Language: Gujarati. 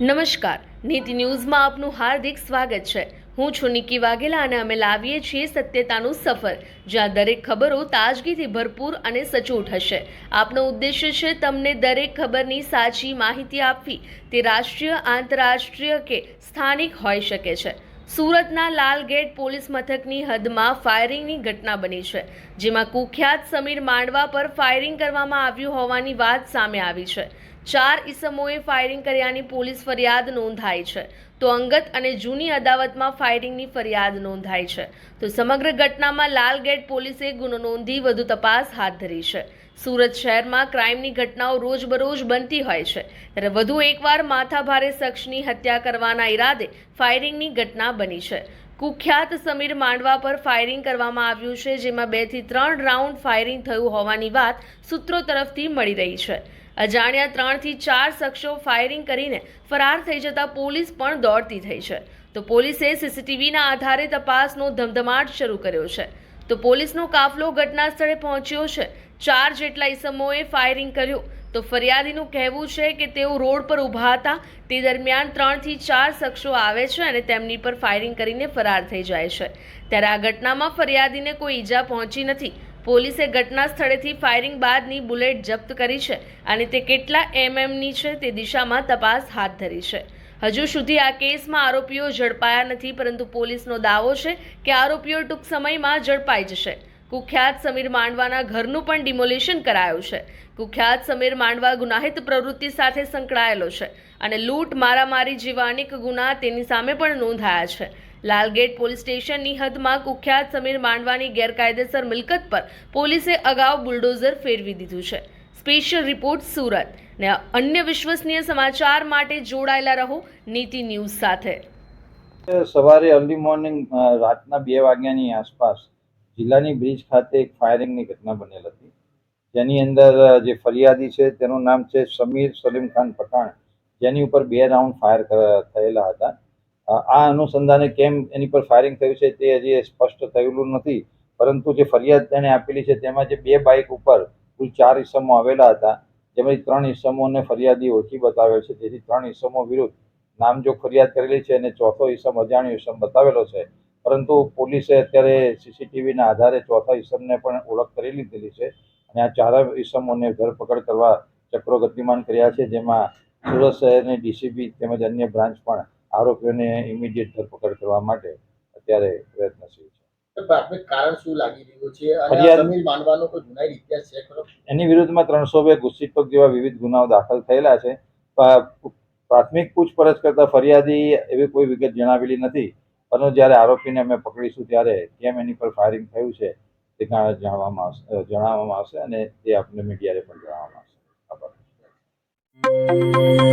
નમસ્કાર. નીતિ ન્યૂઝમાં આપનું હાર્દિક સ્વાગત છે. હું છું નિકી વાઘેલા અને અમે લાવીએ છીએ સત્યતાનું સફર, જ્યાં દરેક ખબરો તાજગીથી ભરપૂર અને સચોટ હશે. આપનો ઉદ્દેશ્ય છે તમને દરેક ખબરની સાચી માહિતી આપવી. તે રાષ્ટ્રીય, આંતરરાષ્ટ્રીય કે સ્થાનિક હોઈ શકે છે. સુરતના લાલગેટ પોલીસ મથકની હદમાં ફાયરિંગની ઘટના બની છે, જેમાં કુખ્યાત સમીર માંડવા પર ફાયરિંગ કરવામાં આવ્યું હોવાની વાત સામે આવી છે. ચાર ઇસમોએ ફાયરિંગ કર્યાની પોલીસ ફરિયાદ નોંધાઈ છે. તો અંગત અને જૂની અદાવતમાં ફાયરિંગની ફરિયાદ નોંધાઈ છે. તો સમગ્ર ઘટનામાં લાલગેટ પોલીસે ગુનો નોંધી વધુ તપાસ હાથ ધરી છે. સુરત શહેરમાં ક્રાઇમની ઘટનાઓ રોજબરોજ બનતી હોય છે. ત્યારે વધુ એકવાર માથાભારે શખ્સની હત્યા કરવાના ઈરાદે ફાયરિંગની ઘટના બની છે. કુખ્યાત સમીર માંડવા પર ફાયરિંગ કરવામાં આવ્યું છે, જેમાં બેથી ત્રણ રાઉન્ડ ફાયરિંગ થયું હોવાની વાત સૂત્રો તરફથી મળી રહી છે. અજાણ્યા ત્રણથી ચાર શખ્સો ફાયરિંગ કરીને ફરાર થઈ જતા પોલીસ પણ દોડતી થઈ છે. તો પોલીસે સીસીટીવીના આધારે તપાસનો ધમધમાટ શરૂ કર્યો છે. તો પોલીસનો કાફલો ઘટના સ્થળે પહોંચ્યો છે. ચાર જેટલા ઈસમોએ ફાયરિંગ કર્યું. તો ફરિયાદીનું કહેવું છે કે તેઓ રોડ પર ઊભા હતા. તે દરમિયાન ત્રણથી ચાર શખ્સો આવે છે અને તેમની પર ફાયરિંગ કરીને ફરાર થઈ જાય છે. ત્યારે આ ઘટનામાં ફરિયાદીને કોઈ ઈજા પહોંચી નથી. પોલીસે ઘટના સ્થળેથી ફાયરિંગ બાદની બુલેટ જપ્ત કરી છે અને તે કેટલા એમએમની છે તે દિશામાં તપાસ હાથ ધરી છે. હજુ સુધી આ કેસમાં આરોપીઓ ઝડપાયા નથી, પરંતુ પોલીસનો દાવો છે કે આરોપીઓ ટૂંક સમયમાં ઝડપાઈ જશે. કુખ્યાત સમીર માંડવાના ઘરનું પણ ડિમોલિશન કરાયું છે. કુખ્યાત સમીર માંડવા ગુનાહિત પ્રવૃત્તિ સાથે સંકળાયેલો છે અને લૂંટ મારામારી જેવા અનેક ગુના તેની સામે પણ નોંધાયા છે. લાલગેટ પોલીસ સ્ટેશનની હદમાં કુખ્યાત સમીર માંડવાની ગેરકાયદેસર મિલકત પર પોલીસે અગાઉ બુલડોઝર ફેરવી દીધું છે. Special report Surat. ને અન્ય વિશ્વસનીય સમાચાર માટે જોડાયેલા રહો નીતિ ન્યૂઝ સાથે. સવારે અર્લી મોર્નિંગ રાતના બે વાગ્યાની આસપાસ જિલ્લાની બ્રિજ ખાતે એક ફાયરિંગની ઘટના બનેલ હતી. જેની અંદર જે ફરિયાદી છે તેનું નામ છે સમીર સલીમ ખાન પઠાણ, જેની ઉપર બે રાઉન્ડ ફાયર થયેલા હતા. આ અનુસંધાને કેમ એની પર ફાયરિંગ થયું છે તે હજી સ્પષ્ટ થયેલું નથી. પરંતુ જે ફરિયાદ તેણે આપેલી છે તેમાં જે બે બાઇક ઉપર કુલ ચાર ઈસમો આવેલા હતા, જેમાંથી ત્રણ ઈસમોને ફરિયાદી ઓળખી બતાવ્યો છે. તેથી ત્રણ ઈસમો વિરુદ્ધ નામજોગ ફરિયાદ કરેલી છે અને ચોથો ઈસમ અજાણ્યો ઈસમ બતાવેલો છે. પરંતુ પોલીસે અત્યારે સીસીટીવીના આધારે ચોથા ઈસમને પણ ઓળખ કરી લીધેલી છે અને આ ચાર ઇસમોને ધરપકડ કરવા ચક્રો ગતિમાન કર્યા છે. જેમાં સુરત શહેરની ડીસીપી તેમજ અન્ય બ્રાન્ચ પણ આરોપીઓને ઇમિડિયેટ ધરપકડ કરવા માટે અત્યારે પ્રયત્નશીલ છે. પ્રાથમિક કારણ શું લાગી રહ્યું છે? અને આ ફરિયાદ- સમીર માનવાનો કોઈ ગુનાહિત ઇતિહાસ છે ખરો? એની વિરુદ્ધમાં ત્રણસો બે ગુસ્સીટોક જેવા વિવિધ ગુનાઓ દાખલ થયેલા છે. પ્રાથમિક પૂછપરછ કરતા ફરિયાદી એવી કોઈ વિગત જણાવેલી નથી. પરંતુ જ્યારે આરોપીને અમે પકડીશું ત્યારે કેમ એની પર ફાયરિંગ થયું છે તે જાણવામાં આવશે જણાવવામાં આવશે અને તે આપને મીડિયાને પણ જણાવવામાં આવશે. આભાર.